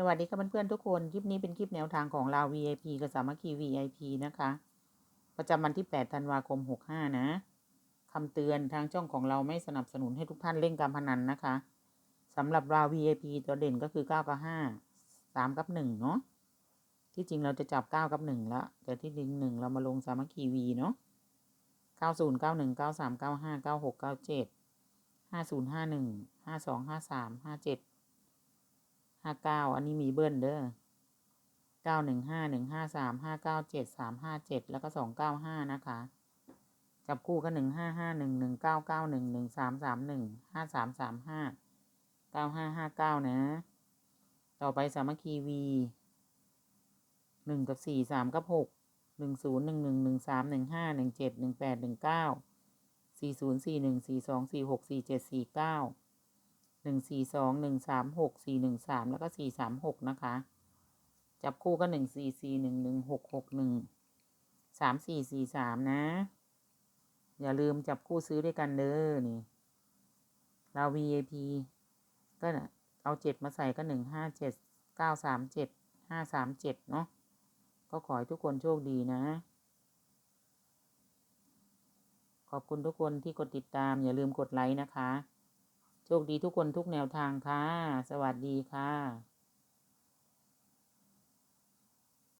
สวัสดีค่ะเพื่อนๆทุกคน คลิปนี้เป็นคลิปแนวทางของเรา VIP กับสามัคคี VIP นะคะ ประจำวันที่ 8 ธันวาคม 65 นะคำเตือนทางช่องของเราไม่สนับสนุนให้ทุกท่านเล่นการพนันนะคะสำหรับเรา VIP ตัวเด่นก็คือ 9 กับ 5 3 กับ 1 เนาะที่จริงเราจะจับ 9 กับ 1 แล้ว แต่ที่จริง 1 เรามาลงสามัคคี V เนาะ90 91 93 95 96 97 50 51 52 53 57 ห้าเก้าอันนี้มีเบิ้ลเด้อเก้าหนึ่งห้าหนึ่งห้าสามห้าเก้าเจ็ดสามห้าเจ็ดแล้วก็สองเก้าห้านะคะ จับคู่ก็หนึ่งห้าห้าหนึ่งหนึ่งเก้าเก้าหนึ่งหนึ่งสามสามหนึ่งห้าสามสามห้าเก้าห้าห้าเก้านะ ต่อไปสามัคคีวีหนึ่งกับสี่สามกับหกหนึ่งศูนย์หนึ่งหนึ่งหนึ่งสามหนึ่งห้าหนึ่งเจ็ดหนึ่งแปดหนึ่งเก้าสี่ศูนย์สี่หนึ่งสี่สองสี่หกสี่เจ็ดสี่เก้า หนึ่งสี่สองหนึ่งสามหกสี่หนึ่งสามแล้วก็สี่สามหกนะคะ จับคู่ก็หนึ่งสี่สี่หนึ่งหนึ่งหกหกหนึ่งสามสี่สี่สามนะ อย่าลืมจับคู่ซื้อด้วยกันเด้อนี่เรา VIP ก็เอาเจ็ดมาใส่ก็หนึ่งห้าเจ็ดเก้าสามเจ็ดห้าสามเจ็ดเนาะก็ขอให้ทุกคนโชคดีนะ ขอบคุณทุกคนที่กดติดตาม อย่าลืมกดไลค์นะคะ โชคดีทุกคนทุกแนวทางค่ะ สวัสดีค่ะ